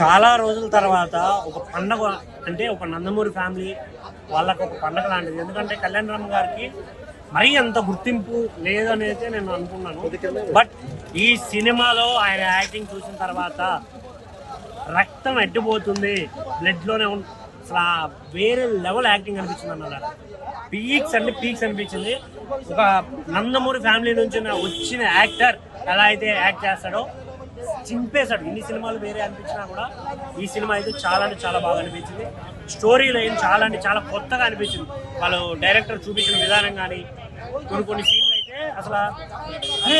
చాలా రోజుల తర్వాత ఒక పండగ అంటే ఒక నందమూరి ఫ్యామిలీ వాళ్ళకు ఒక పండగ లాంటిది. ఎందుకంటే కళ్యాణ్ రామ్ గారికి మరీ అంత గుర్తింపు లేదనైతే నేను అనుకున్నాను. బట్ ఈ సినిమాలో ఆయన యాక్టింగ్ చూసిన తర్వాత రక్తం ఎట్టిపోతుంది బ్లడ్లోనే అసలు వేరే లెవెల్ యాక్టింగ్ అనిపించింది అన్నమాట పీక్స్ అంటే పీక్స్ అనిపించింది. ఒక నందమూరి ఫ్యామిలీ నుంచి వచ్చిన యాక్టర్ ఎలా అయితే యాక్ట్ చేస్తాడో చింపేశాడు. ఇన్ని సినిమాలు వేరే అనిపించినా కూడా ఈ సినిమా అయితే చాలా అంటే చాలా బాగా అనిపించింది. స్టోరీ లైన్ చాలా అంటే చాలా కొత్తగా అనిపించింది. వాళ్ళు డైరెక్టర్ చూపించిన విధానం కానీ కొన్ని కొన్ని సీన్లు అయితే అసలు అరే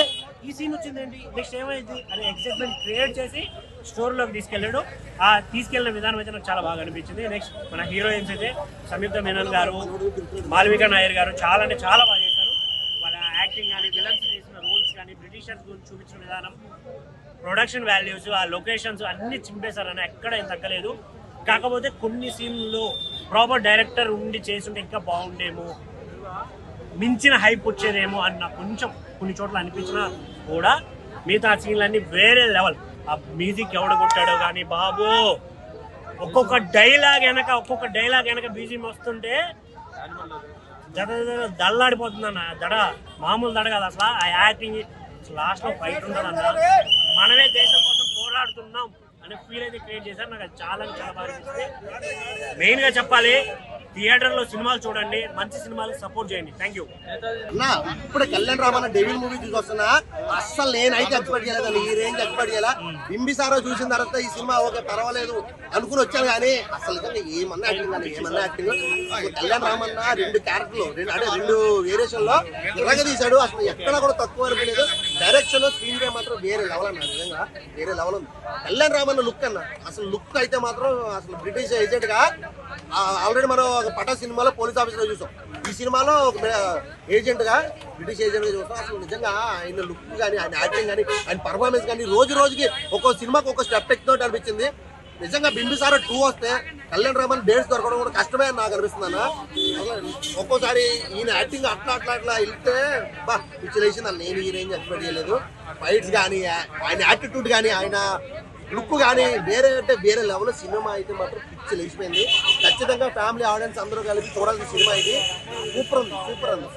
ఈ సీన్ వచ్చిందండి నెక్స్ట్ ఏమైంది? అనే ఎక్సైట్మెంట్ క్రియేట్ చేసి స్టోరీలోకి తీసుకెళ్ళాడు. ఆ తీసుకెళ్ళిన విధానం అయితే నాకు చాలా బాగా అనిపించింది. నెక్స్ట్ మన హీరోయిన్స్ అయితే సంయుక్త మేనన్ గారు మాల్విక నాయర్ గారు చాలా అంటే చాలా బాగా చేశారు. వాళ్ళ యాక్టింగ్ కానీ విలన్స్ కానీ బ్రిటిషర్స్ గురించి చూపించిన విధానం ప్రొడక్షన్ వాల్యూస్ ఆ లొకేషన్స్ అన్ని చింపేశారని ఎక్కడ ఏం తగ్గలేదు. కాకపోతే కొన్ని సీన్లో ప్రాపర్ డైరెక్టర్ ఉండి చేస్తుంటే ఇంకా బాగుండేమో మించిన హైప్ వచ్చేదేమో అన్న కొంచెం కొన్ని చోట్ల అనిపించినా కూడా మిగతా సీన్లన్నీ వేరే లెవెల్ ఆ మ్యూజిక్ ఎవడ కొట్టాడో కానీ బాబు ఒక్కొక్క డైలాగ్ వెనక ఒక్కొక్క డైలాగ్ వెనక బీజీ వస్తుంటే దడ దడ దడ మామూలు దడ కాదు అసలు. ఆ యాక్టింగ్ లాస్ట్లో ఫైట్ ఉంటుందన్న. మనమే దేశం కోసం పోరాడుతున్నాం అనే ఫీల్ అయితే క్రియేట్ చేశారు. నాకు చాలా చాలా బాగా అనిపిస్తుంది. మెయిన్గా చెప్పాలి థియేటర్లో సినిమాలు చూడండి మంచి సినిమాలు సపోర్ట్ చేయండి. థ్యాంక్ యూ అన్నా ఇప్పుడే కళ్యాణ్ రామన్న డెవిల్ మూవీ చూసి వస్తున్నా అస్సలు నేనైతే ఎక్స్పెక్ట్ చేయలేదు ఈ రేంజ్ ఎక్స్పెక్ట్ చేయాల. బింబిసారో చూసిన తర్వాత ఈ సినిమా ఓకే పర్వాలేదు అనుకుని వచ్చాను కానీ అసలు ఏమన్నా యాక్టింగ్ కానీ ఏమన్నా యాక్టింగ్ అసలు కళ్యాణ్ రెండు క్యారెక్టర్లు రెండు అంటే రెండు వేరియేషన్లో ఇలాగ తీశాడు అసలు ఎక్కడ కూడా తక్కువ అనిపించలేదు. డైరెక్షన్ స్క్రీన్ ప్లే మాత్రం వేరే లెవెల్ అన్న నిజంగా వేరే లెవెల్ ఉంది. కళ్యాణ్ రామన్న లుక్ అన్న అసలు లుక్ అయితే మాత్రం అసలు బ్రిటిష్ ఏజెంట్గా ఆల్రెడీ మనం ఒక పటా సినిమాలో పోలీస్ ఆఫీసర్ చూసాం. ఈ సినిమాలో ఒక ఏజెంట్గా బ్రిటిష్ ఏజెంట్గా చూస్తాం అసలు నిజంగా ఆయన లుక్ కానీ ఆయన యాక్టింగ్ కానీ ఆయన పర్ఫార్మెన్స్ కానీ రోజు రోజుకి ఒక్కో సినిమాకి ఒక్కొక్క స్టెప్ ఎక్కుతున్నట్టు అనిపించింది. నిజంగా బింబిసార టూ వస్తే కళ్యాణ్ రామన్ డేట్స్ దొరకడం కూడా కష్టమే అని నాకు అనిపిస్తుంది అన్న. ఒక్కోసారి ఈయన యాక్టింగ్ అట్లా అట్లా అట్లా వెళ్తే బా పిచ్చి నేను ఈ రేంజ్ ఎక్స్పెక్ట్ చేయలేదు. ఫైట్స్ కానీ ఆయన యాటిట్యూడ్ కానీ ఆయన లుక్ కానీ వేరే అంటే వేరే లెవెల్ సినిమా అయితే మాత్రం పిచ్చి లేచిపోయింది. ఖచ్చితంగా ఫ్యామిలీ ఆడియన్స్ అందరూ కలిపి చూడాల్సిన సినిమా ఇది. సూపర్ ఉంది సూపర్ ఉంది